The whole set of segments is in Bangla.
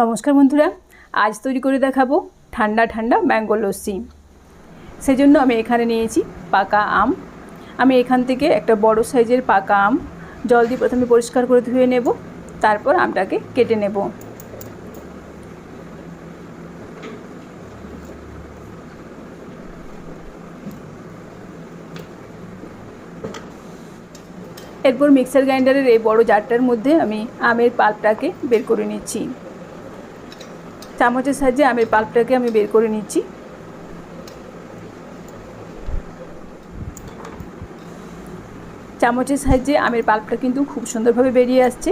নমস্কার বন্ধুরা, আজ তৈরি করে দেখাবো ঠান্ডা ঠান্ডা ম্যাঙ্গো লস্যি। সেজন্য আমি এখানে নিয়েছি পাকা আম। আমি এখান থেকে একটা বড় সাইজের পাকা আম, জল দিয়ে প্রথমে পরিষ্কার করে ধুয়ে নেব, তারপর আমটাকে কেটে নেব। এরপর মিক্সার গ্রাইন্ডারের এই বড় জারটার মধ্যে আমি আমের পাল্পটাকে বের করে নিচ্ছি। চামচের সাহায্যে আমের পাল্পটাকে আমি বের করে নিচ্ছি। চামচের সাহায্যে আমের পাল্পটা কিন্তু খুব সুন্দরভাবে বেরিয়ে আসছে।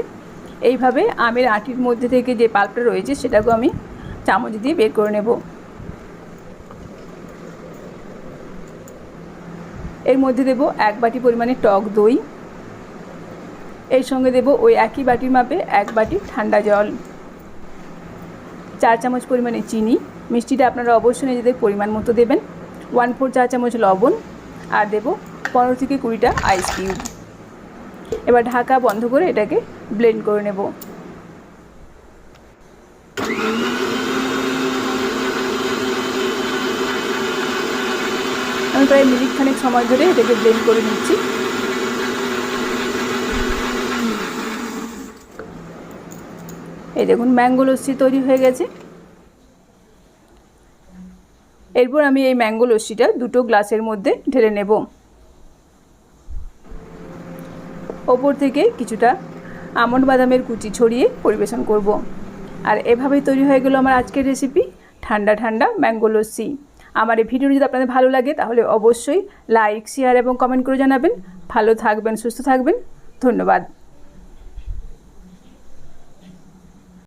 এইভাবে আমের আটির মধ্যে থেকে যে পাল্পটা রয়েছে সেটাকেও আমি চামচ দিয়ে বের করে নেব। এর মধ্যে দেব এক বাটি পরিমাণে টক দই। এর সঙ্গে দেব ওই একই বাটির মাপে এক বাটি ঠান্ডা জল। চার চামচ পরিমাণে চিনি। মিষ্টিটা আপনারা অবশ্যই নিজেদের পরিমাণ মতো দেবেন। ওয়ান ফোর চা চামচ লবণ আর দেব পনেরো থেকে কুড়িটা আইস কিউব এবার ঢাকা বন্ধ করে এটাকে ব্লেন্ড করে নেব। আমি প্রায় মিনিট খানেক সময় ধরে এটাকে ব্লেন্ড করে নিচ্ছি। এই দেখুন ম্যাঙ্গো লস্যি তৈরি হয়ে গেছে। এরপর আমি এই ম্যাঙ্গো লস্যিটা দুটো গ্লাসের মধ্যে ঢেলে নেব। ওপর থেকে কিছুটা আমন্ড বাদামের কুচি ছড়িয়ে পরিবেশন করব। আর এভাবেই তৈরি হয়ে গেল আমার আজকের রেসিপি ঠান্ডা ঠান্ডা ম্যাঙ্গো লস্যি। আমার এই ভিডিও যদি আপনাদের ভালো লাগে, তাহলে অবশ্যই লাইক শেয়ার এবং কমেন্ট করে জানাবেন। ভালো থাকবেন, সুস্থ থাকবেন। ধন্যবাদ।